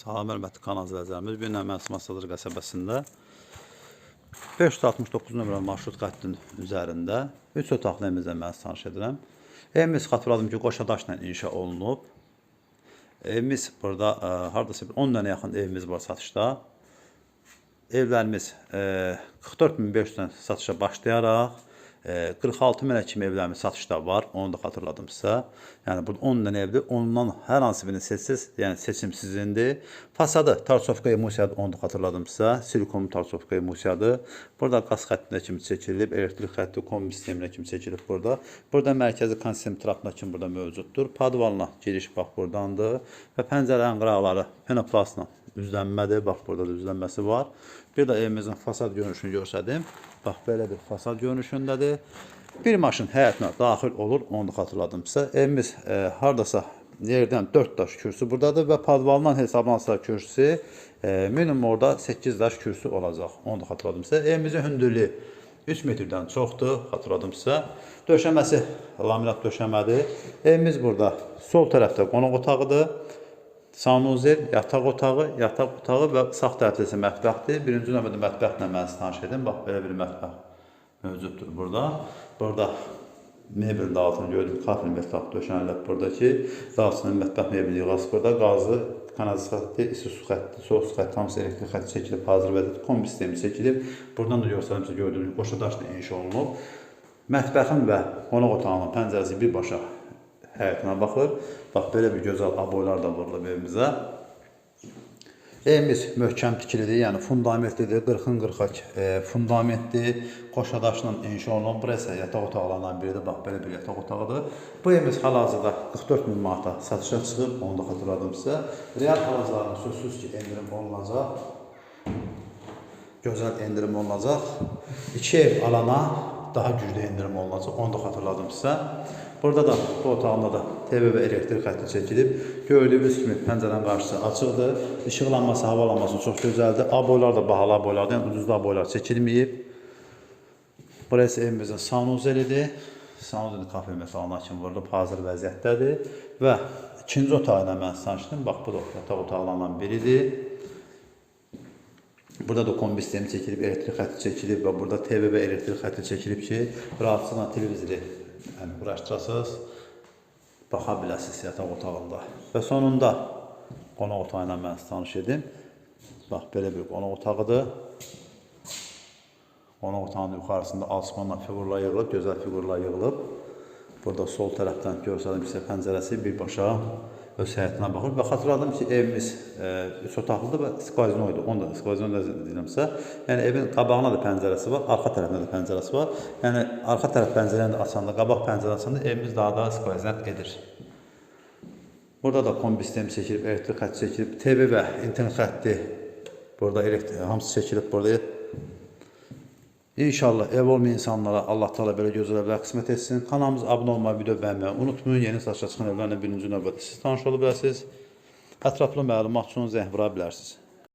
Salam hörmətli kanal izləyicilərimiz. Bu gün Əməlis Masadır qəsəbəsində 569 nömrə marşrut xəttinin üzərində 3 otaqlı evimizlə mən tanış edirəm. Evimiz xatırladım ki, qoşa daşla inşa olunub. Evimiz burada ə, hardasa bir 10 dənə yaxın evimiz var satışda. Evlərimiz e, 44500-dən satışa başlayaraq e, 46 minə kimi evlərimiz satışda var. Onu da xatırladım sizə. Yəni burada 10 dənə evdir. Ondan hər hansı birini seçsəz, yəni seçim sizindir. Fasadı Tarsovka Emusiyadır. Onu da xatırladım sizə. Silikon Tarsovka Emusiyadır. Burada qaz xəttinə kimi çəkilib, elektrik xətti kombi sisteminə kimi çəkilib burada. Burada mərkəzi kondisioner trapına kimi burada mövcuddur. Padvalına giriş bax burdandır və pəncərələrin qıraqları penoplastla üzlənmədir. Bax burada da üzlənməsi var. Bir də evimizin fasad görünüşünü göstərdim. Bax belə bir fasad görünüşündədir. Bir maşın həyətinə daxil olur, onu xatırladım sizə. Evimiz e, hardasa yerdən 4 daş kürsü buradadır və padvaldan hesablansa kürsü e, minimum orada 8 daş kürsü olacaq. Onu da xatırladım sizə. Evimizin hündürlüyü 3 metrdən çoxdur, xatırladım sizə. Döşəməsi laminat döşəmədir. Evimiz burada sol tərəfdə qonaq otağıdır. Sanuzel, yataq otağı, yataq otağı və sağ tərəfdə isə mətbəxdir. Birinci növbədə mətbəxlə mən sizi tanış edim. Bax, belə bir mətbəx mövcuddur burada. Burada mebelin altını gördüm. Kafel mətbəx döşənilib buradakı. Sonra mətbəx mebeli yığası burada. Qazı, kanalizasiya isti su xətti, soğuk su xətti, hamısı elektrik xətti çəkilib, hazır vəziyyətdə kombi sistemi çəkilib. Buradan da göstərim sizə gördüyünüz qoşa daşla inşa olunub. Mətbəxin və qonaq otağının pəncərəsi birbaşa həyətinə baxır. Bax belə bir gözəl aboylar da vurulub evimizə. Evimiz möhkəm tikilidir, yəni fundamentlidir, 40-ın 40 e, fundamentdir, qoşa daşla inşa olunub. Burası yataq otaqlarından biridir, bax belə bir yataq otağıdır. Bu evimiz hal-hazırda 44 min manata satışa çıxıb, onu da xatırladım sizə. Real hal-hazırda sözsüz ki, endirim olunacaq. Gözəl endirim olunacaq. İki ev alana daha güclü endirim olunacaq, onu da xatırladım sizə. Burada da bu otağında da TV və elektrik xətti çəkilib. Gördüyünüz kimi pəncərənin qarşısı açıqdır. İşıqlanması, havalanması çox gözəldir. Aboylar da bahalı aboylardır, yəni ucuzlu aboylar çəkilməyib. Burası evimizin sanuzelidir. Sanuzeli kafe mesalına kimi vurulub hazır vəziyyətdədir. Və ikinci otağı ilə mən sanışdım. Bax, bu da yataq otaqlarından biridir. Burada da kombi sistemi çəkilib, elektrik xətti çəkilib və burada və elektrik xətti çəkilib ki, rahatlıqla televizoru yəni, quraşdırasınız, baxa biləsiniz yataq otağında. Və sonunda qonaq otağı ilə mən sizi tanış edim. Bax, belə bir qonaq otağıdır. Qonaq otağının yuxarısında alçmanla fiqurlar yığılıb, gözəl fiqurlar yığılıb. Burada sol tərəfdən görsəlim sizə pəncərəsi birbaşa öz həyətinə baxır və xatırladım ki, evimiz 3 e, otaqlıdır və skvazinoydur. Onu da skvazino da deyirəmsə, yəni evin qabağına da pəncərəsi var, arxa tərəfində də pəncərəsi var. Yəni arxa tərəf pəncərəni də açanda, qabaq pəncərəni açanda evimiz daha da skvazinat edir. Burada da kombi sistemi çəkilib, elektrik xətti çəkilib, TV və internet xətti burada elektrik hamısı çəkilib burada. İnşallah ev olmayan insanlara Allah Teala belə gözəl evlər qismət etsin. Kanalımıza abunə olmayı, video bəyənməyi unutmayın. Yeni satışa çıxan evlərlə birinci növbədə siz tanış ola bilərsiniz. Ətraflı məlumat üçün zəng vura bilərsiniz.